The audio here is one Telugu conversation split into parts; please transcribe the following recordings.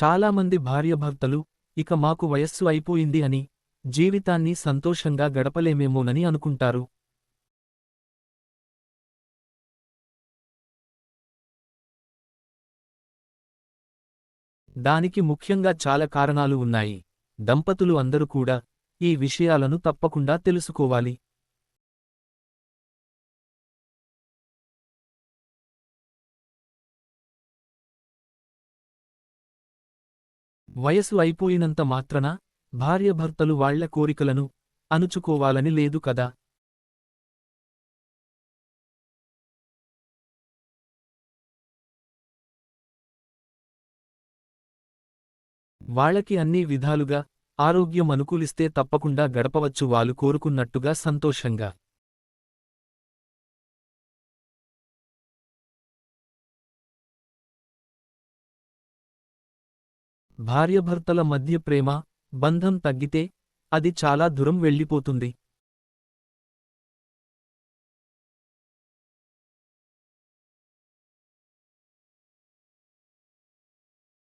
చాలామంది భార్యభర్తలు ఇక మాకు వయస్సు అయిపోయింది అని జీవితాన్ని సంతోషంగా గడపలేమేమోనని అనుకుంటారు. దానికి ముఖ్యంగా చాలా కారణాలు ఉన్నాయి. దంపతులు అందరూ కూడా ఈ విషయాలను తప్పకుండా తెలుసుకోవాలి. వయసు అయిపోయినంత మాత్రన? భార్యభర్తలు వాళ్ళ కోరికలను అణుచుకోవాలని లేదు కదా? వాళ్ళకి అన్ని విధాలుగా ఆరోగ్యం అనుకూలిస్తే తప్పకుండా గడపవచ్చు వాళ్ళు కోరుకున్నట్టుగా సంతోషంగా. భార్యభర్తల మధ్య ప్రేమ బంధం తగ్గితే అది చాలా దూరం వెళ్ళిపోతుంది.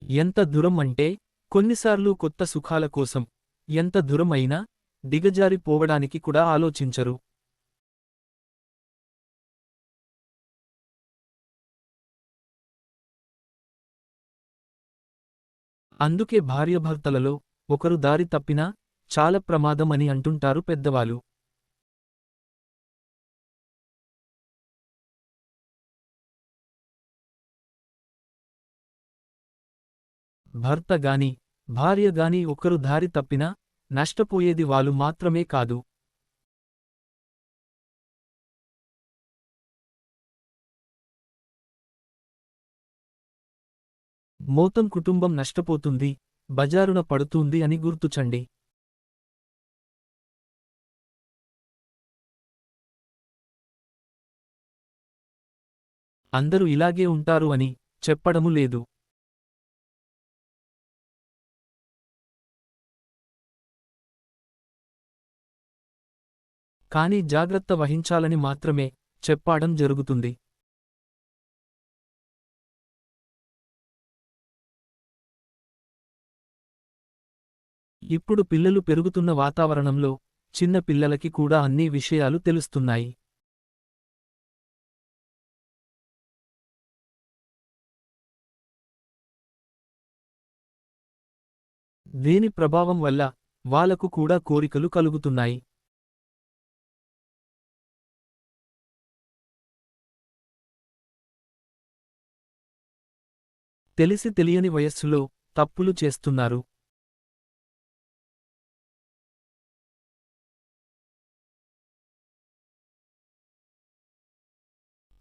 ఎంత దూరం అంటే కొన్నిసార్లు కొత్త సుఖాల కోసం. ఎంత దూరం అయినా దిగజారిపోవడానికి కూడా ఆలోచించరు. అందుకే భార్యభర్తలలో ఒకరు దారి తప్పినా చాలా ప్రమాదం అని అంటుంటారు పెద్దవాళ్ళు. భర్త గాని భార్య గాని ఒకరు దారి తప్పినా నష్టపోయేది వాళ్ళు మాత్రమే కాదు. మోతం కుటుంబం నష్టపోతుంది బజారున పడుతుంది అని గుర్తుచండి. అందరూ ఇలాగే ఉంటారు అని చెప్పడము లేదు. కానీ జాగ్రత్త వహించాలని మాత్రమే చెప్పాడం జరుగుతుంది. ఇప్పుడు పిల్లలు పెరుగుతున్న వాతావరణంలో చిన్న పిల్లలకి కూడా అన్ని విషయాలు తెలుస్తున్నాయి. దీని ప్రభావం వల్ల వాళ్ళకు కూడా కోరికలు కలుగుతున్నాయి. తెలిసి తెలియని వయస్సులో తప్పులు చేస్తున్నారు.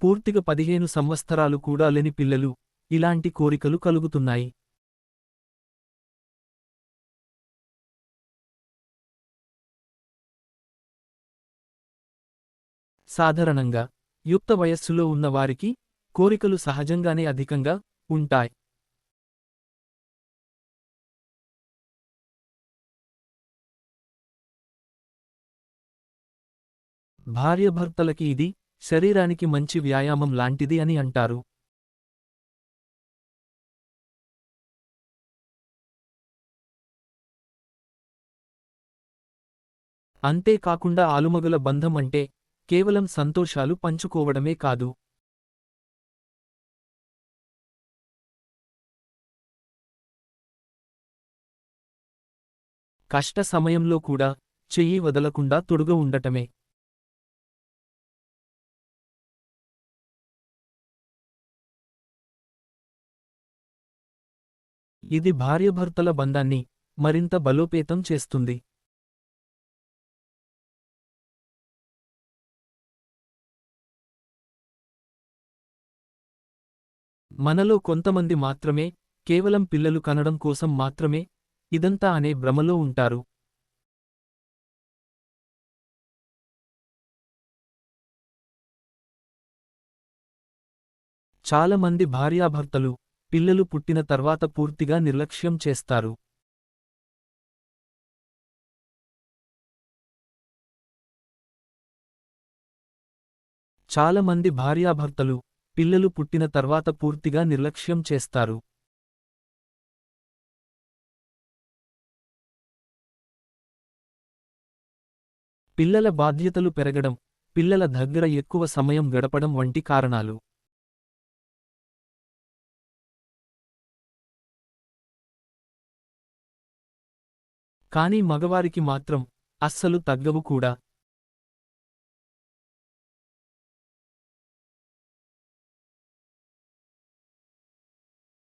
పూర్తిగా పదిహేను సంవత్సరాలు కూడా లేని పిల్లలు ఇలాంటి కోరికలు కలుగుతున్నాయి. సాధారణంగా యుక్త వయస్సులో ఉన్నవారికి కోరికలు సహజంగానే అధికంగా ఉంటాయి. భార్యభర్తలకి ఇది శరీరానికి మంచి వ్యాయామం లాంటిది అని అంటారు. అంతేకాకుండా ఆలుమగల బంధం అంటే కేవలం సంతోషాలు పంచుకోవడమే కాదు. కష్ట సమయంలో కూడా చెయ్యి వదలకుండా తొడుగ ఉండటమే. ఇది భార్యభర్తల బంధాన్ని మరింత బలోపేతం చేస్తుంది. మనలో కొంతమంది మాత్రమే కేవలం పిల్లలు కనడం కోసం మాత్రమే ఇదంతా అనే భ్రమలో ఉంటారు. చాలామంది భార్యాభర్తలు పిల్లలు పుట్టిన తర్వాత పూర్తిగా నిర్లక్ష్యం చేస్తారు. చాలామంది భార్యాభర్తలు పిల్లలు పుట్టిన తర్వాత పూర్తిగా నిర్లక్ష్యం చేస్తారు. పిల్లల బాధ్యతలు పెరగడం పిల్లల దగ్గర ఎక్కువ సమయం గడపడం వంటి కారణాలు. కానీ మగవారికి మాత్రం అస్సలు తగ్గవు కూడా.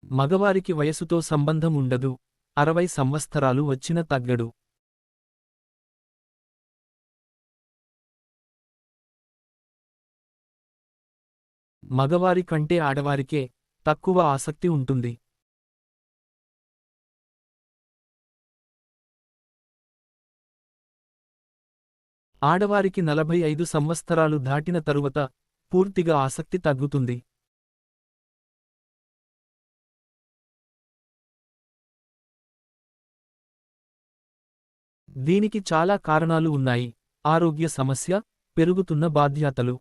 మగవారికి వయసుతో సంబంధం ఉండదు అరవై సంవత్సరాలు వచ్చిన తగ్గడు. మగవారి కంటే ఆడవారికే తక్కువ ఆసక్తి ఉంటుంది. ఆడవారికి నలభై ఐదు సంవత్సరాలు దాటిన తరువాత పూర్తిగా ఆసక్తి తగ్గుతుంది. దీనికి చాలా కారణాలు ఉన్నాయి. ఆరోగ్య సమస్య పెరుగుతున్న బాధ్యతలు.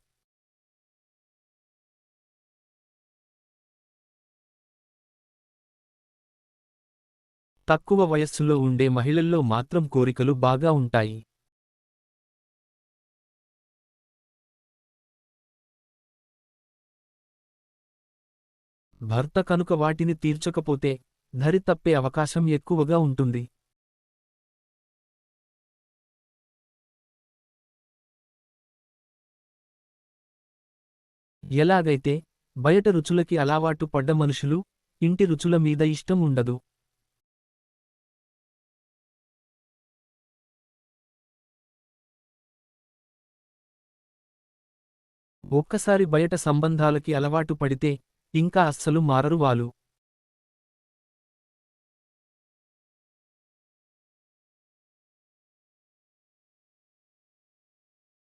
తక్కువ వయస్సులో ఉండే మహిళల్లో మాత్రం కోరికలు బాగా ఉంటాయి. భర్త కనుక వాటిని తీర్చకపోతే ధరి తప్పే అవకాశం ఎక్కువగా ఉంటుంది. ఎలాగైతే బయట రుచులకి అలవాటు పడ్డ మనుషులు ఇంటి రుచుల మీద ఇష్టం ఉండదు. ఒక్కసారి బయట సంబంధాలకి అలవాటు పడితే ఇంకా అస్సలు మారరు వాలు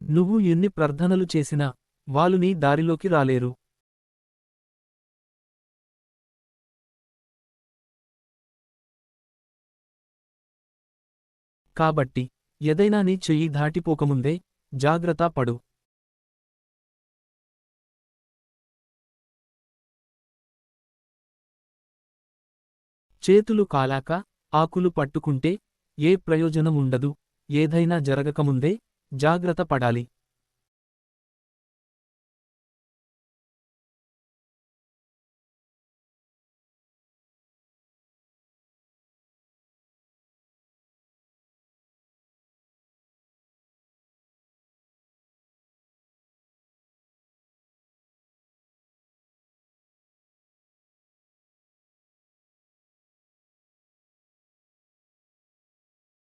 నువ్వు ఎన్ని ప్రార్థనలు చేసినా వాళ్ళు నీ దారిలోకి రాలేరు. కాబట్టి ఏదైనా నీ చెయ్యి దాటిపోకముందే జాగ్రత్త పడు. చేతులు కాలాక ఆకులు పట్టుకుంటే ఏ ప్రయోజనం ఉండదు ఏదైనా జరగకముందే జాగ్రత్త పడాలి.